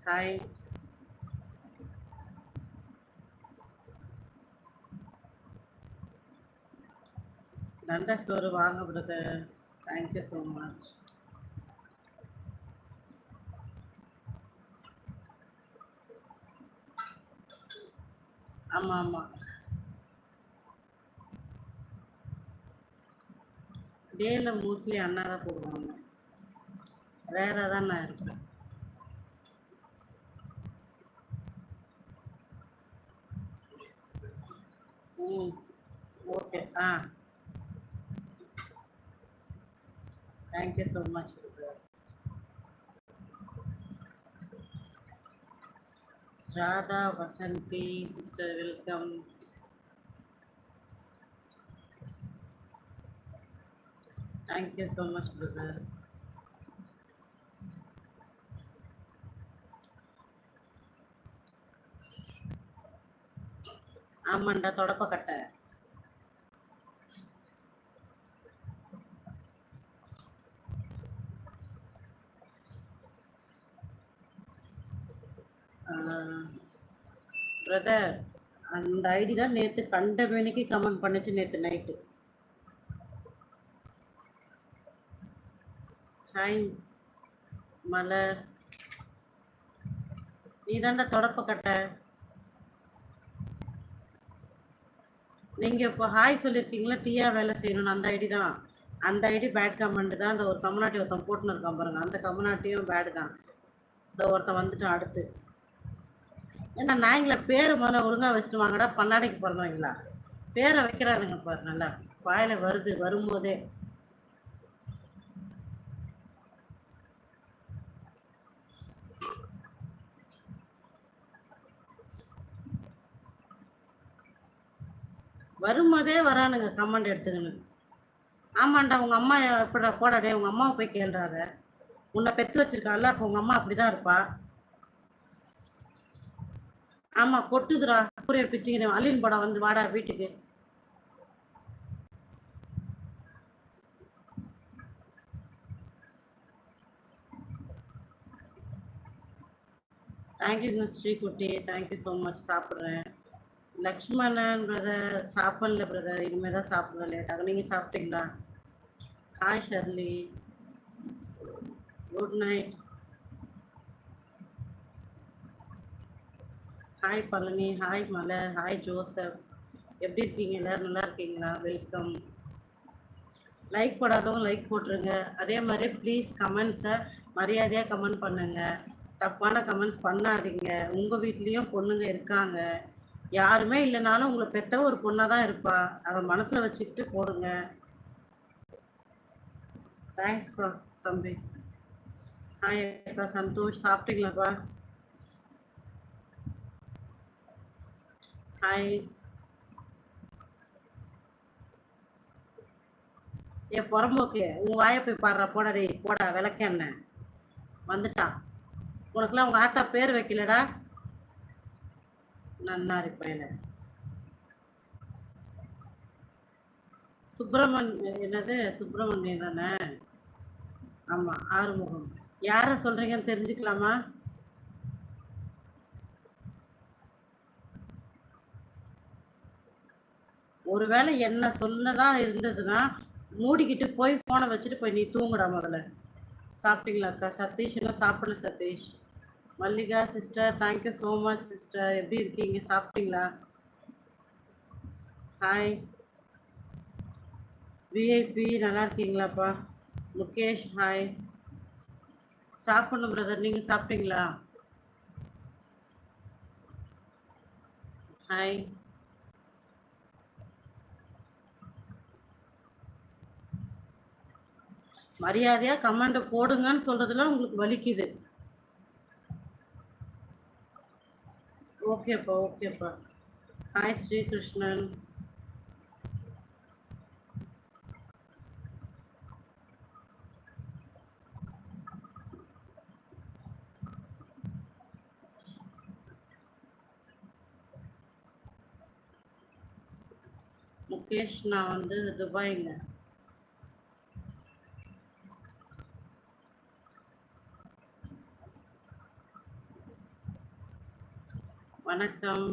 Hi நண்டை சோறு வாங்க பிரதர் தேங்க்யூ ஸோ மச் ஆமாம் ஆமாம் டேல மோஸ்ட்லி அண்ணா தான் போடுவாங்க. ரேராக தான் நான் இருப்பேன். Okay ah thank you so much Radha Vasanthi sister welcome thank you so much brother ஆமாண்டா தொடப்பக்கட்டை பிரதர் அந்த ஐடி தான் நேற்று கண்ட வேலைக்கு கமெண்ட் பண்ணுச்சு நேற்று நைட்டு ஹாய் மலர். நீ தாண்டா தொடப்பக்கட்டை நீங்கள் இப்போ ஹாய் சொல்லியிருக்கீங்களா தீயா வேலை செய்யணும்னு அந்த ஐடி தான். அந்த ஐடி பேட் கமெண்ட் தான். அந்த ஒரு கம்யூனாட்டி ஒருத்தன் போட்டுன்னு இருக்கான் பாருங்க. அந்த கம்யூனாட்டியும் பேடு தான். இந்த ஒருத்தன் வந்துட்டான் அடுத்து. ஏன்னா நாங்கள பேர் முதல்ல ஒழுங்காக வச்சுட்டு வாங்கடா. பன்னாடைக்கு பிறந்தவங்களா? பேரை வைக்கிறானுங்க பாரு நல்லா. வாயில வருது வரும்போதே. வரும்போதே வரானுங்க கமெண்ட் எடுத்துக்கணும் ஆமாண்டா உங்க அம்மா எப்படா போடாடே உங்க அம்மாவை போய் கேள்றாத. உன்னை பெத்து வச்சிருக்காள்ல அப்போ உங்க அம்மா அப்படிதான் இருப்பா. ஆமா கொட்டுதுடா கூரைய பிச்சுக்கிறேன் அலின் படம் வந்து வாடா வீட்டுக்கு. தேங்க்யூங்க ஸ்ரீகுட்டி. தேங்க்யூ ஸோ மச் சாப்பிட்றேன். லக்ஷ்மணன் பிரதர் சாப்பிடல பிரதர் இனிமேல் தான் சாப்பிடுவேன் லேட்டாக நீங்கள் சாப்பிட்டீங்களா? Hi Shirley good night hi Palani. Hi Malar hi Joseph. எப்படி இருக்கீங்க? எல்லோரும் நல்லா இருக்கீங்களா? வெல்கம் லைக் போடாதவங்க லைக் போட்டுருங்க. அதே மாதிரி ப்ளீஸ் கமெண்ட்ஸை மரியாதையாக கமெண்ட் பண்ணுங்கள் தப்பான கமெண்ட்ஸ் பண்ணாதீங்க. உங்கள் வீட்லேயும் பொண்ணுங்க இருக்காங்க. யாருமே இல்லைனாலும் உங்களை பெத்த ஒரு பொண்ணாக தான் இருப்பா. அதை மனசில் வச்சுக்கிட்டு போடுங்க. தேங்க்ஸ்ப்பா தம்பி. ஹாய் அக்கா சந்தோஷ் சாப்பிட்டீங்களாப்பா? ஹாய் என் புறம்போக்கு உன் வாயை போய் பாடுறா போடா போடா போடா என்ன? வந்துட்டான் உனக்குலாம் உங்கள் ஆத்தா பேர் வைக்கலடா. நல்லா இருப்பேன் சுப்பிரமண் என்னது? சுப்பிரமணியம் தானே? ஆமாம் ஆறுமுகம். யாரை சொல்கிறீங்கன்னு தெரிஞ்சுக்கலாமா? ஒருவேளை என்ன சொன்னதா இருந்ததுன்னா மூடிக்கிட்டு போய் ஃபோனை வச்சுட்டு போய் நீ தூங்குடா முதல்ல. சாப்பிட்டீங்களாக்கா? சதீஷ் என்ன சாப்பிடல Satish. Mallika sister thank you so much sister எப்படி இருக்கீங்க? சாப்பிட்டீங்களா? ஹாய் விஐபி நல்லா இருக்கீங்களாப்பா? முகேஷ் ஹாய் சாப்பிடணும் பிரதர் நீங்கள் சாப்பிட்டீங்களா? ஹாய் மரியாதையாக கமெண்ட் போடுங்கன்னு சொல்கிறதுலாம் உங்களுக்கு வலிக்குது. ஓகேப்பா ஓகேப்பா ஹாய் ஸ்ரீகிருஷ்ணன் முகேஷ் நான் வந்து துபாய்ங்க வணக்கம்.